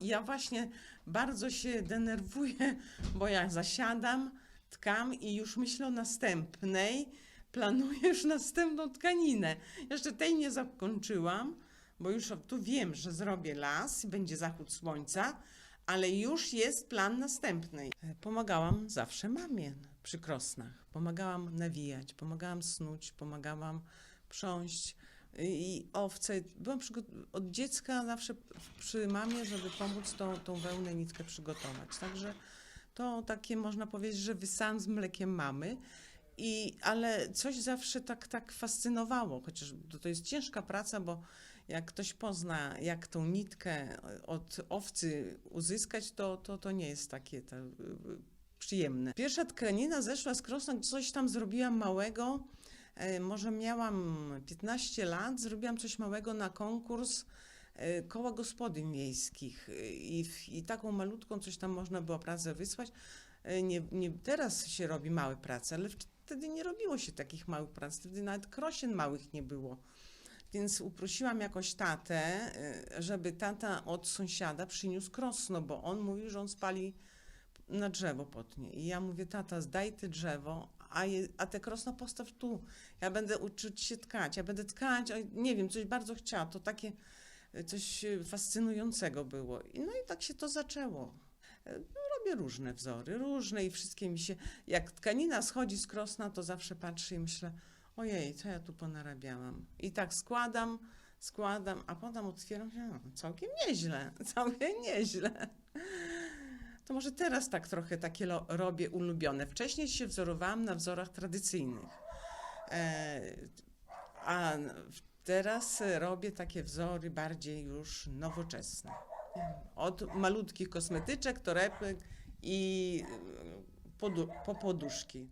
Ja właśnie bardzo się denerwuję, bo ja zasiadam, tkam i już myślę o następnej, planuję już następną tkaninę. Jeszcze tej nie zakończyłam, bo już tu wiem, że zrobię las i będzie zachód słońca, ale już jest plan następnej. E, Pomagałam zawsze mamie przy krosnach. Pomagałam nawijać, pomagałam snuć, pomagałam prząść i owce. Byłam od dziecka zawsze przy mamie, żeby pomóc tą, tą wełnę, nitkę przygotować. Także to takie można powiedzieć, że wysałam z mlekiem mamy. I, ale coś zawsze tak, tak fascynowało, chociaż to, jest ciężka praca, bo jak ktoś pozna, jak tą nitkę od owcy uzyskać, to, to, to nie jest takie to, y, y, przyjemne. Pierwsza tkanina zeszła z krosna, coś tam zrobiłam małego, może miałam 15 lat, zrobiłam coś małego na konkurs e, koła gospodyń wiejskich e, i, i taką malutką coś tam można było pracę wysłać. E, Nie, nie teraz się robi małe prace, ale wtedy nie robiło się takich małych prac, wtedy nawet krosien małych nie było. Więc uprosiłam jakoś tatę, e, żeby tata od sąsiada przyniósł krosno, bo on mówił, że on spali na drzewo potnie. I ja mówię, tata, zdaj ty drzewo, a, je, a te krosno postaw tu. Ja będę uczyć się tkać, ja będę tkać, nie wiem, coś bardzo chciała. To takie e, coś e, fascynującego było. No i tak się to zaczęło. E, Robię różne wzory, różne i wszystkie mi się... Jak tkanina schodzi z krosna, to zawsze patrzę i myślę, ojej, co ja tu ponarabiałam. I tak składam, składam, a potem otwieram się, no, całkiem nieźle, całkiem nieźle. To może teraz tak trochę takie robię ulubione. Wcześniej się wzorowałam na wzorach tradycyjnych. E, a teraz robię takie wzory bardziej już nowoczesne. Od malutkich kosmetyczek, torebek i e, podu- po poduszki.